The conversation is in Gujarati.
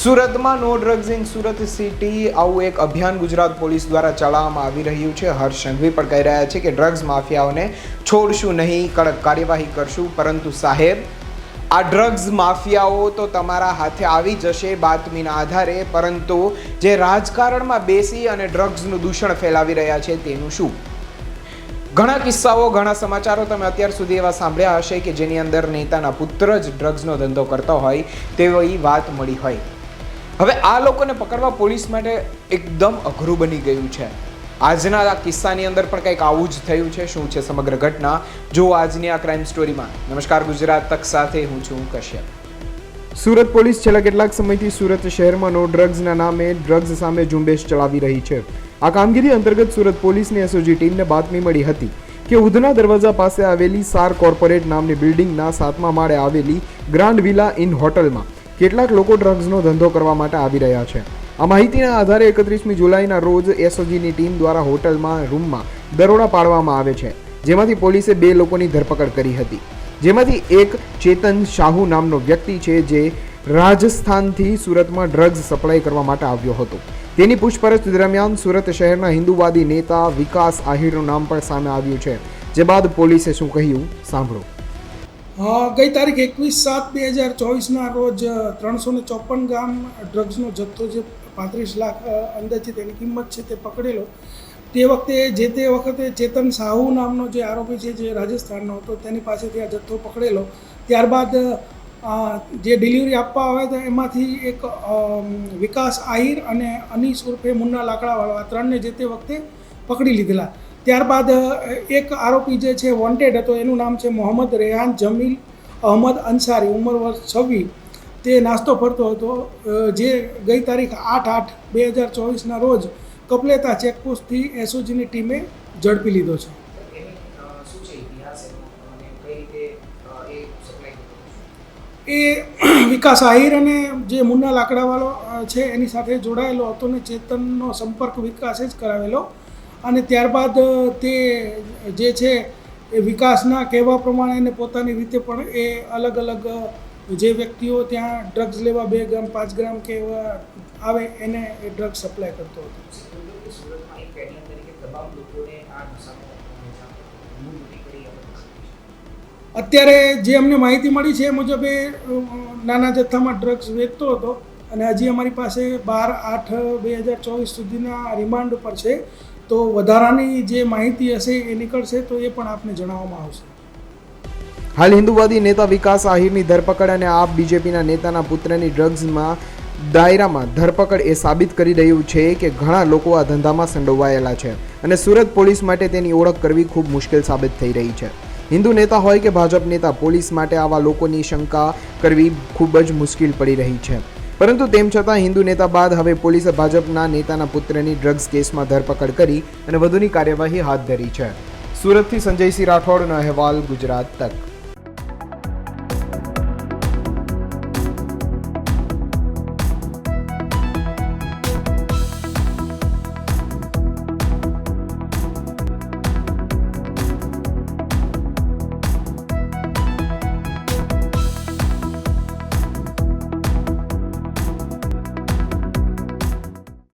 સુરતમાં નો ડ્રગ્સ સુરત સિટી આવું એક અભિયાન ગુજરાત પોલીસ દ્વારા ચલાવવામાં આવી રહ્યું છે. હર્ષ સંઘવી પણ કહી રહ્યા છે કે ડ્રગ્સ માફિયાઓને છોડશું નહીં, કડક કાર્યવાહી કરશું. પરંતુ સાહેબ, આ ડ્રગ્સ માફિયાઓ તો તમારા હાથે આવી જશે બાતમીના આધારે, પરંતુ જે રાજકારણમાં બેસી અને ડ્રગ્સનું દૂષણ ફેલાવી રહ્યા છે તેનું શું? ઘણા કિસ્સાઓ, ઘણા સમાચારો તમે અત્યાર સુધી એવા સાંભળ્યા હશે કે જેની અંદર નેતાના પુત્ર જ ડ્રગ્સનો ધંધો કરતો હોય તેવી વાત મળી હોય. હવે આ લોકોને પકડવા પોલીસ માટે એકદમ અઘરું બની ગયું છે. આજના આ કિસ્સાની અંદર પણ કંઈક આવું જ થયું છે. શું છે સમગ્ર ઘટના? જો આજની આ ક્રાઇમ સ્ટોરીમાં નમસ્કાર, ગુજરાત તક સાથે હું છું કશ્યપ. સુરત પોલીસ છેલ્લા કેટલાક સમયથી સુરત શહેરમાં નો ડ્રગ્સના નામે ડ્રગ્સ સામે ઝુંબેશ ચલાવી રહી છે. આ કામગીરી અંતર્ગત સુરત પોલીસની એસઓજી ટીમને બાતમી મળી હતી કે ઉધના દરવાજા પાસે આવેલી સાર કોર્પોરેટ નામની બિલ્ડિંગના સાતમા માળે આવેલી ગ્રાન્ડ વિલા ઇન હોટલમાં કેટલાક લોકો ડ્રગ્સનો ધંધો કરવા માટે આવી રહ્યા છે. આ માહિતીના આધારે એકત્રીસમી જુલાઈના રોજ એસઓજીની ટીમ દ્વારા હોટલમાં, રૂમમાં દરોડા પાડવામાં આવે છે. જેમાંથી પોલીસે બે લોકોની ધરપકડ કરી હતી. જેમાંથી એક ચેતન શાહુ નામનો વ્યક્તિ છે જે રાજસ્થાનથી સુરતમાં ડ્રગ્સ સપ્લાય કરવા માટે આવ્યો હતો. તેની પૂછપરછ દરમિયાન સુરત શહેરના હિન્દુવાદી નેતા વિકાસ આહિરનું નામ પણ સામે આવ્યું છે. જે બાદ પોલીસે શું કહ્યું, સાંભળો. ગઈ તારીખ એકવીસ સાત બે હજાર ચોવીસના રોજ ત્રણસો ને ચોપન ગ્રામ ડ્રગ્સનો જથ્થો જે પાંત્રીસ લાખ અંદાજિત એની કિંમત છે તે પકડેલો. તે વખતે જે તે વખતે ચેતન સાહુ નામનો જે આરોપી છે જે રાજસ્થાનનો હતો, તેની પાસેથી આ જથ્થો પકડેલો. ત્યારબાદ જે ડિલિવરી આપવા આવે તો એમાંથી એક વિકાસ આહિર અને અનીસ ઉર્ફે મુન્ના લાકડાવાળા આ ત્રણને જે તે વખતે પકડી લીધેલા. ત્યારબાદ એક આરોપી જે છે વોન્ટેડ હતો, એનું નામ છે મોહમ્મદ રેહાન જમીલ અહમદ અંસારી. ઉંમર વર્ષ છવ્વીસ. તે નાસ્તો ફરતો હતો. જે ગઈ તારીખ આઠ આઠ બે હજાર ચોવીસના રોજ કપલેતા ચેકપોસ્ટથી એસઓજીની ટીમે ઝડપી લીધો છે. એ વિકાસ આહિર અને જે મુન્ના લાકડાવાળો છે, એની સાથે જોડાયેલો હતો ને ચેતનનો સંપર્ક વિકાસે જ કરાવેલો અને ત્યારબાદ તે જે છે એ વિકાસના કહેવા પ્રમાણે એને પોતાની રીતે પણ એ અલગ અલગ જે વ્યક્તિઓ ત્યાં ડ્રગ્સ લેવા બે ગ્રામ, પાંચ ગ્રામ કે એવા આવે એને એ ડ્રગ્સ સપ્લાય કરતો હતો. અત્યારે જે અમને માહિતી મળી છે એ મુજબ એ નાના જથ્થામાં ડ્રગ્સ વેચતો હતો અને હજી અમારી પાસે બાર આઠ બે હજાર ચોવીસ સુધીના રિમાન્ડ પર છે. તો વધારાની જે માહિતી હશે એ નીકળશે તો એ પણ આપને જણાવવામાં આવશે. હાલ હિન્દુવાદી નેતા વિકાસ આહિરની ધરપકડ અને આપ બીજેપીના નેતાના પુત્રની ડ્રગ્સમાં દાયરામાં ધરપકડ એ સાબિત કરી રહ્યું છે કે ઘણા લોકો આ ધંધામાં સંડોવાયેલા છે અને સુરત પોલીસ માટે તેની ઓળખ કરવી ખૂબ મુશ્કેલ સાબિત થઈ રહી છે. હિન્દુ નેતા હોય કે ભાજપ નેતા, પોલીસ માટે આવા લોકોની શંકા કરવી ખૂબ જ મુશ્કેલ પડી રહી છે. પરંતુ તેમ છતાં હિન્દુ નેતા બાદ હવે પોલીસે ભાજપના નેતાના પુત્રની ડ્રગ્સ કેસમાં ધરપકડ કરી અને વધુની કાર્યવાહી હાથ ધરી છે. સુરતથી સંજયસિંહ રાઠોડનો અહેવાલ ગુજરાત તક.